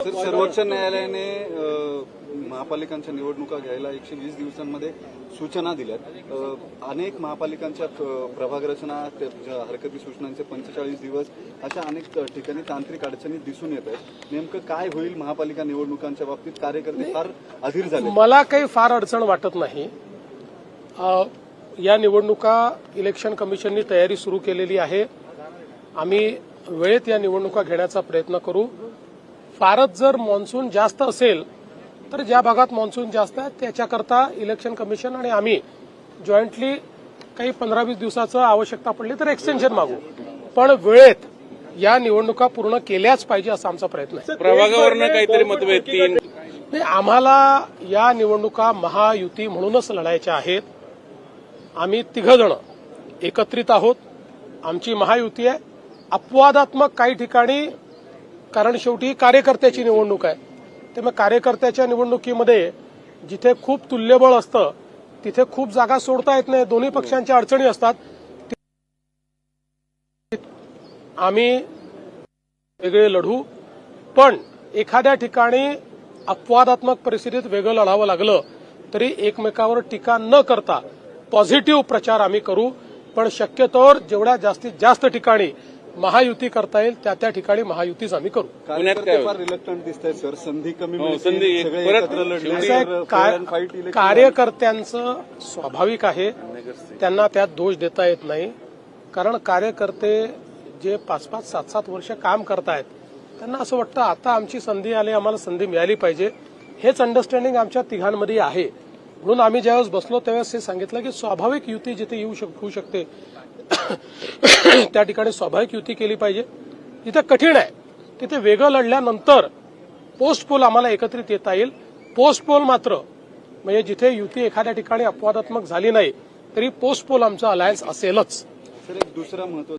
Sir सर्वोच्च न्यायालयाने महापालिकांच्या निवडणुका घ्यायला एकशे वीस दिवसांमध्ये सूचना दिल्यात. अनेक महापालिकांच्या प्रभाग रचना हरकती सूचनांचे पंचेचाळीस दिवस अशा अनेक ठिकाणी तांत्रिक अडचणी दिसून येत आहेत. नेमकं काय होईल महापालिका निवडणुकांच्या बाबतीत? कार्यकर्ते फार अधीर झाले. मला काही फार अडचण वाटत नाही. या निवडणुका इलेक्शन कमिशननी तयारी सुरू केलेली आहे. आम्ही वेळेत या निवडणुका घेण्याचा प्रयत्न करू. फारच जर मान्सून जास्त असेल तर ज्या भागात मान्सून जास्त आहे त्याच्याकरता इलेक्शन कमिशन आणि आम्ही जॉईंटली काही पंधरा वीस दिवसाचं आवश्यकता पडली तर एक्सटेन्शन मागू. पण वेळेत या निवडणुका पूर्ण केल्याच पाहिजे असा आमचा प्रयत्न आहे. प्रभागावरनं काहीतरी मतभेद तीन नाही आम्हाला या निवडणुका महायुती म्हणूनच लढायच्या आहेत. आम्ही तिघजण एकत्रित आहोत. आमची महायुती आहे. अपवादात्मक काही ठिकाणी कारण शेवटी कार्यकर्त्याची निवडणूक आहे. त्यामुळे कार्यकर्त्याच्या निवडणुकीमध्ये जिथे खूप तुल्यबळ असतं तिथे खूप जागा सोडता येत नाही दोन्ही पक्षांच्या अडचणी असतात. आम्ही वेगळे लढू पण एखाद्या ठिकाणी अपवादात्मक परिस्थितीत वेगळं लढावं लागलं तरी एकमेकावर टीका न करता पॉझिटिव्ह प्रचार आम्ही करू. पण शक्यतोवर जेवढ्या जास्तीत जास्त ठिकाणी महायुती करता येईल त्या त्या ठिकाणी महायुतीच आम्ही करू. रिलक्टंट दिसत सर. संधी कमी हो, संधी कार्यकर्त्यांचं स्वाभाविक आहे. त्यांना त्यात दोष देता येत नाही. कारण कार्यकर्ते जे पाच पाच सात सात वर्ष काम करतायत त्यांना असं वाटतं आता आमची संधी आली आम्हाला संधी मिळाली पाहिजे. हेच अंडरस्टँडिंग आमच्या तिघांमध्ये आहे. म्हणून आम्ही ज्यावेळेस बसलो त्यावेळेस हे सांगितलं की स्वाभाविक युती जिथे येऊ शक होऊ शकते त्या ठिकाणी स्वाभाविक युती केली पाहिजे. जिथे कठीण आहे. तिथे वेगळं लढल्यानंतर पोस्ट पोल आम्हाला एकत्रित येता येईल. पोस्ट पोल मात्र म्हणजे जिथे युती एखाद्या ठिकाणी अपवादात्मक झाली नाही तरी पोस्ट पोल आमचं अलायन्स असेलच. सर एक दुसरा महत्त्व